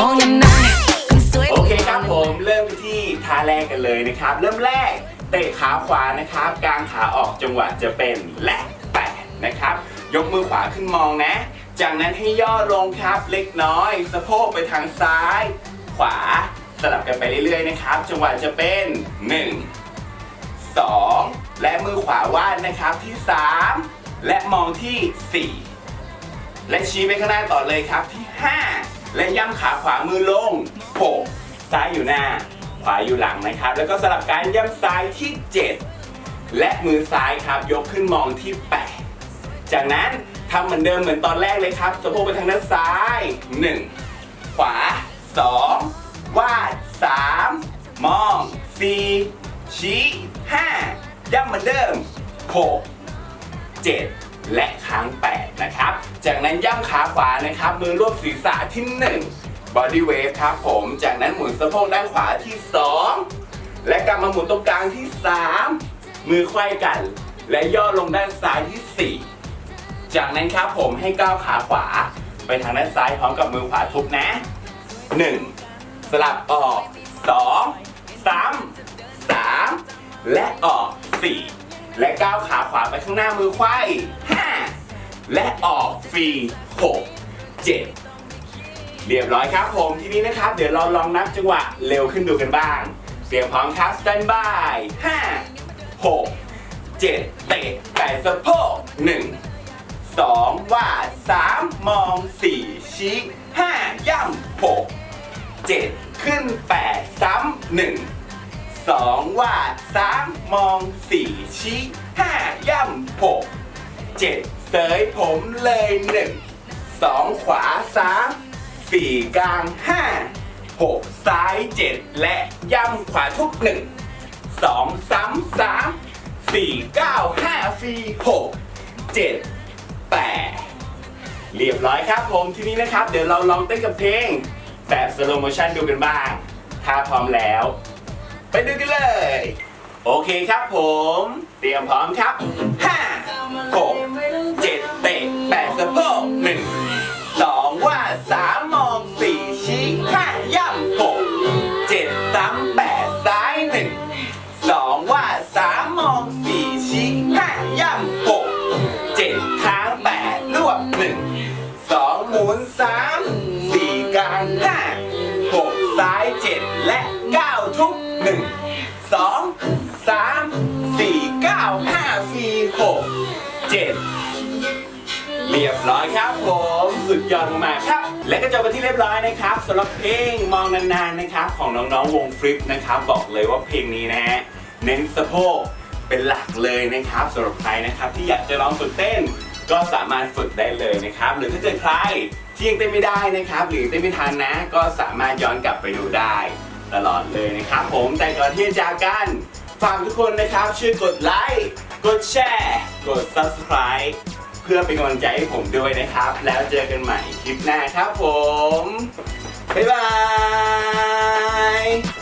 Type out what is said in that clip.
มองนานๆคนสวย โอเคครับผมเริ่มที่ท่าแรกกันเลยนะครับ เริ่มแรกเตะขาขวานะครับกางขาออกจังหวะจะเป็นและแปะนะครับ ยกมือขวาขึ้นมองนะ จากนั้นให้ย่อลงครับเล็กน้อย สะโพกไปทางซ้าย ขวาสลับกันไปเรื่อยๆนะครับ จังหวะจะเป็น 1 2 และมือขวาวาดนะครับที่ 3 และมองที่ 4 และชี้ไปข้างหน้าต่อเลยครับที่ 5 และย่ำขาขวามือลงโผล่ซ้ายอยู่หน้า ขวาอยู่หลังนะครับ แล้วก็สลับการย่ำซ้ายที่ 7 และมือซ้ายครับ ยกขึ้นมองที่ 8 จากนั้นทำเหมือนเดิมเหมือนตอนแรกเลยครับสะโพกไปทางด้านซ้าย 1 ขวา 2 วาด 3 มอง 4 ชี้ 5 ย่ำเหมือนเดิมโผล่7 และค้าง 8 นะครับ จากนั้นย่ำขาขวานะครับ มือรวบศีรษะที่ 1 body wave ครับผม จากนั้นหมุนสะโพกด้านขวาที่ 2 และกลับมาหมุนตรงกลางที่ 3 มือไขว้กัน และย่อลงด้านซ้ายที่ 4 จากนั้นครับผมให้ก้าวขาขวา ไปทางด้านซ้ายพร้อมกับมือขวาทุบนะ 1 สลับออก 2 3 3 และออก 4 และก้าวขาขวาไปข้างหน้ามือไขว้5และออกฟรี6 7เจ็ดเรียบร้อยครับผมทีนี้นะครับ เดี๋ยวเราลองนับจังหวะเร็วขึ้นดูกันบ้าง เตรียมพร้อมครับสแตนบาย5 6 7เจ็ดเตะแปดสะโพก1 2วาด3มมอง4ชี้5ย่ำ6 7ขึ้น8ซ้ำหนึ่ง 1 2วาด3มอง4ชี้5ย่ำ6 7เสยผมเลย1 2ขวา3 4กลาง5 6ซ้าย7และย่ำขวาทุก1 2 3 3 4 9 5ฟรี6 7 8เรียบร้อยครับผมทีนี้นะครับ เดี๋ยวเราลองเต้นกับเพลงแบบสโลโมชันดูกันบ้าง ถ้าพร้อมแล้ว ไปดูกันเลย โอเคครับผม เตรียมพร้อมครับ5 6 7เจ็ดเตะแปดสะโพกหนึ่งสองว่าสามมองสี่ชี้ห้าย่ำหกเจ็ดสามแปดซ้ายหนึ่งสองว่าสามมองสี่ชี้ห้าย่ำหกเจ็ดค้างแปดรวบหนึ่งสองหมุนสามสี่กลางห้าหกซ้ายเจ็ดและเก้าทุก หนึ่งสองสามสี่เก้าห้าสี่หกเจ็ดเรียบร้อยครับผมสุดยอดมากครับ และก็จบไปที่เรียบร้อยนะครับสำหรับเพลงมองนานๆนะครับ ของน้องๆวงฟลิปนะครับ บอกเลยว่าเพลงนี้นะฮะเน้นสะโพกเป็นหลักเลยนะครับสำหรับใครนะครับ ที่อยากจะลองฝึกเต้นก็สามารถฝึกได้เลยนะครับ หรือถ้าเกิดใครที่ยังเต้นไม่ได้นะครับ หรือเต้นไม่ทันนะ ก็สามารถย้อนกลับไปดูได้ ตลอดเลยนะครับผมแต่ก่อนที่จะจากกันฝากทุกคนนะครับช่วยกดไลค์กดแชร์กด subscribe เพื่อเป็นกำลังใจให้ผมด้วยนะครับ แล้วเจอกันใหม่คลิปหน้าครับผม บ๊ายบาย